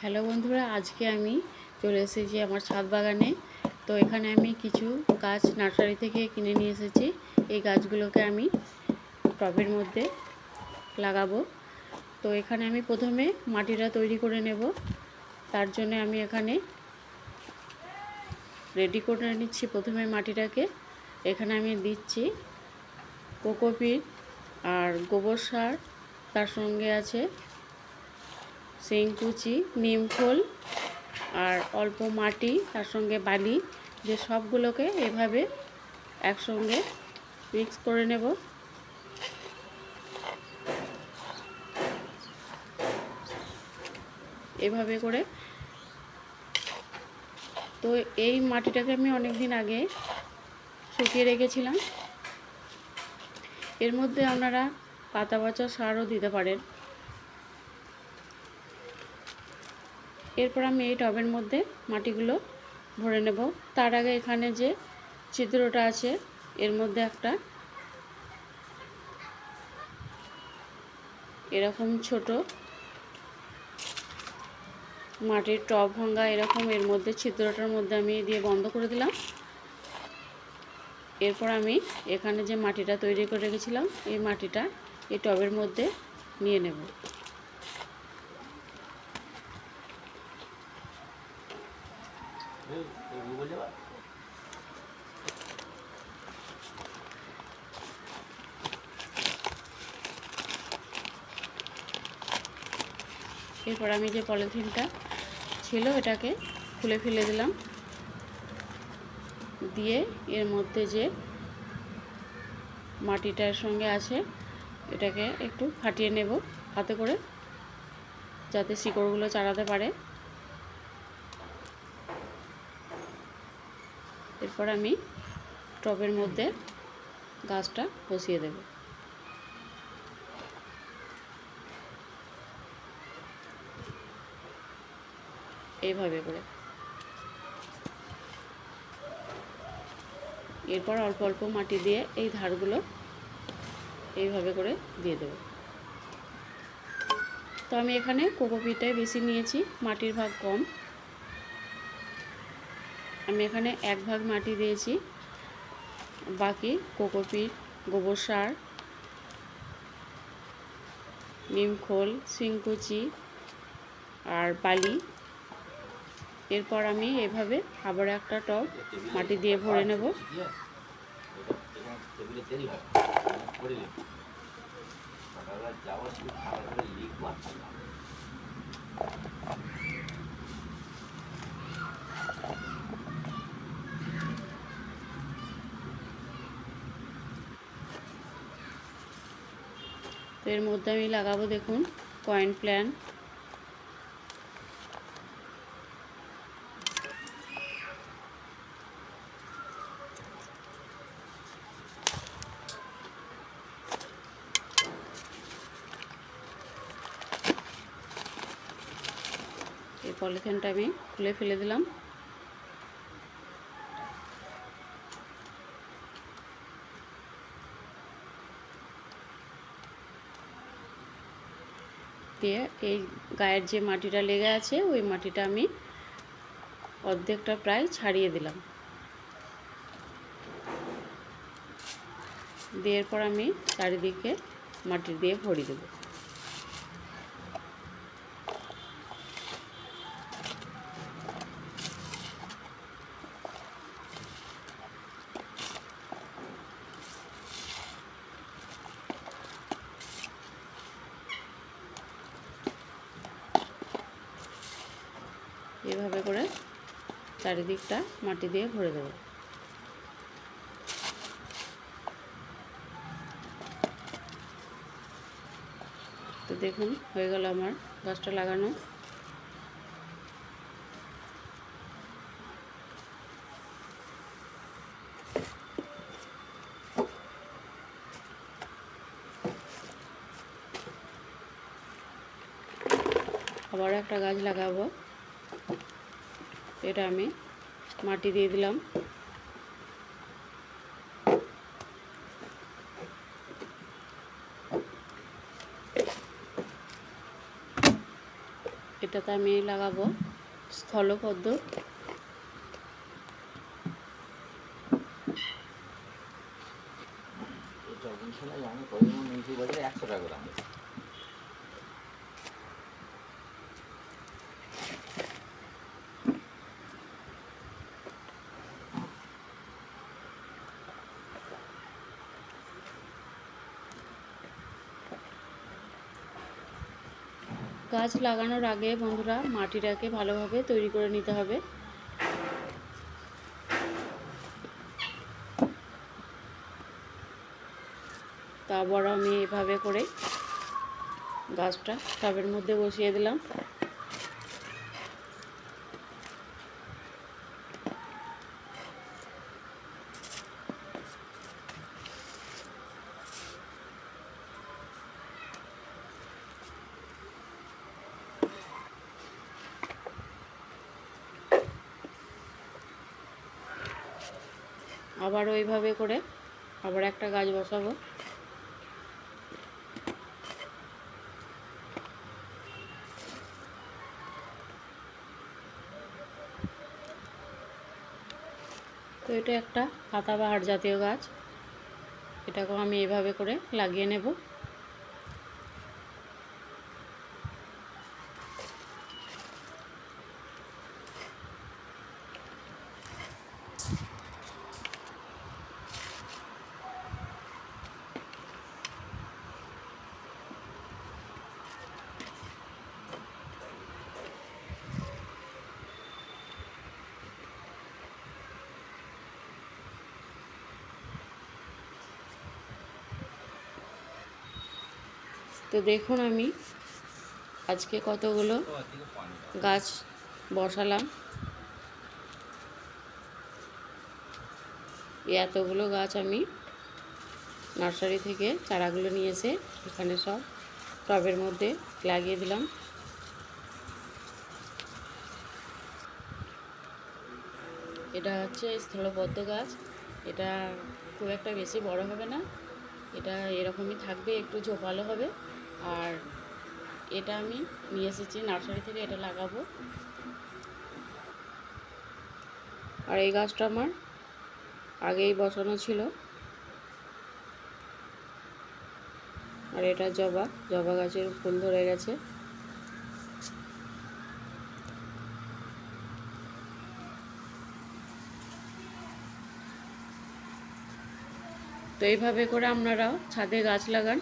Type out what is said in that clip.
Hello বন্ধুরা, আজকে আমি চলে এসেছি আমার ছাদ বাগানে। তো এখানে আমি কিছু গাছ নার্সারি থেকে কিনে নিয়ে এসেছি। এই গাছগুলোকে আমি টবের মধ্যে লাগাবো। তো এখানে আমি প্রথমে মাটিটা তৈরি করে নেব। তার জন্য আমি এখানে রেডি করে নিচ্ছি প্রথমে মাটিটাকে। এখানে আমি দিচ্ছি কোকোপিট আর গোবর সার। তার সঙ্গে আছে শিংকুচি নিমখোল আর অল্প মাটি, তার সঙ্গে বালি, যে সবগুলোকে এভাবে একসঙ্গে মিক্স করে নেব। এভাবে করে। তো এই মাটিটাকে আমি অনেক দিন আগে শুকিয়ে রেখেছিলাম। এর মধ্যে আপনারা পাতা পচা সারও দিতে পারেন। এরপর আমি এই টবের মধ্যে মাটিগুলো ভরে নেব। তার আগে এখানে যে ছিদ্রটা আছে, এর মধ্যে একটা এরকম ছোট মাটির টব ভাঙ্গা এরকম এর মধ্যে ছিদ্রটার মধ্যে আমি দিয়ে বন্ধ করে দিলাম। এরপর আমি এখানে যে মাটিটা তৈরি করে রেখেছিলাম, এই মাটিটা এই টবের মধ্যে নিয়ে নেব। এরপর আমি যে পলিথিনটা ছিল এটাকে খুলে ফেলে দিলাম। দিয়ে এর মধ্যে যে মাটিটার সঙ্গে আছে, এটাকে একটু ফাটিয়ে নেব, হাতে করে, যাতে শিকড়গুলো চালাতে পারে। এরপর আমি টবের মধ্যে গাছটা বসিয়ে দেব। এইভাবে করে। এরপর অল্প অল্প মাটি দিয়ে এই ধারগুলো এইভাবে করে দিয়ে দেব। তো আমি এখানে কোকোপিটাই বেশি নিয়েছি, মাটির ভাগ কম। আমি এখানে এক ভাগ মাটি দিয়েছি। বাকি কোকোপিট গোবর সার নিমখোল শিংকুচি আর বালি। এরপর আমি এভাবে আবার একটা টব মাটি দিয়ে ভরে নেব। এর মধ্যে আমি লাগাবো দেখুন কয়েন প্ল্যান এই পলিথিনটা আমি খুলে ফেলে দিলাম। দিয়ে এই গায়ের যে মাটিটা লেগে আছে, ওই মাটিটা আমি অর্ধেকটা প্রায় ছাড়িয়ে দিলাম। দেওয়ার পর আমি চারিদিকে মাটি দিয়ে ভরি দেবো। এভাবে করে চারিদিকটা মাটি দিয়ে ভরে দেবো। তো দেখুন, হয়ে গেল আমার গাছটা লাগানো। আবার একটা গাছ লাগাবো। এটা আমি মাটি দিয়ে দিলাম। এটাতে আমি লাগাবো স্থলপদ্ম একশো টাকা গাছ লাগানোর আগে বন্ধুরা মাটিটাকে ভালোভাবে তৈরি করে নিতে হবে। তারপর আমি এভাবে করে গাছটা টাবের মধ্যে বসিয়ে দিলাম। আবার ওইভাবে করে আবার একটা গাছ বসাবো। তো এটা একটা পাতাবাহার জাতীয় গাছ। এটাকেও আমি এভাবে করে লাগিয়ে নেব। তো দেখুন আমি আজকে কতগুলো গাছ বসালাম। এতগুলো গাছ আমি নার্সারি থেকে চারাগুলো নিয়ে এসে এখানে সব টবের মধ্যে লাগিয়ে দিলাম। এটা হচ্ছে স্থলবদ্ধ গাছ, এটা খুব একটা বেশি বড় হবে না, এটা এরকমই থাকবে, একটু ঝোপালো হবে। আর এটা আমি নিয়ে এসেছি, নার্সারি থেকে এটা লাগাবো। আর এই গাছটা আমার আগেই বসানো ছিল। আর এটা জবা জবা গাছের ফুল ধরে গেছে। তো এইভাবে করে আপনারাও ছাদে গাছ লাগান।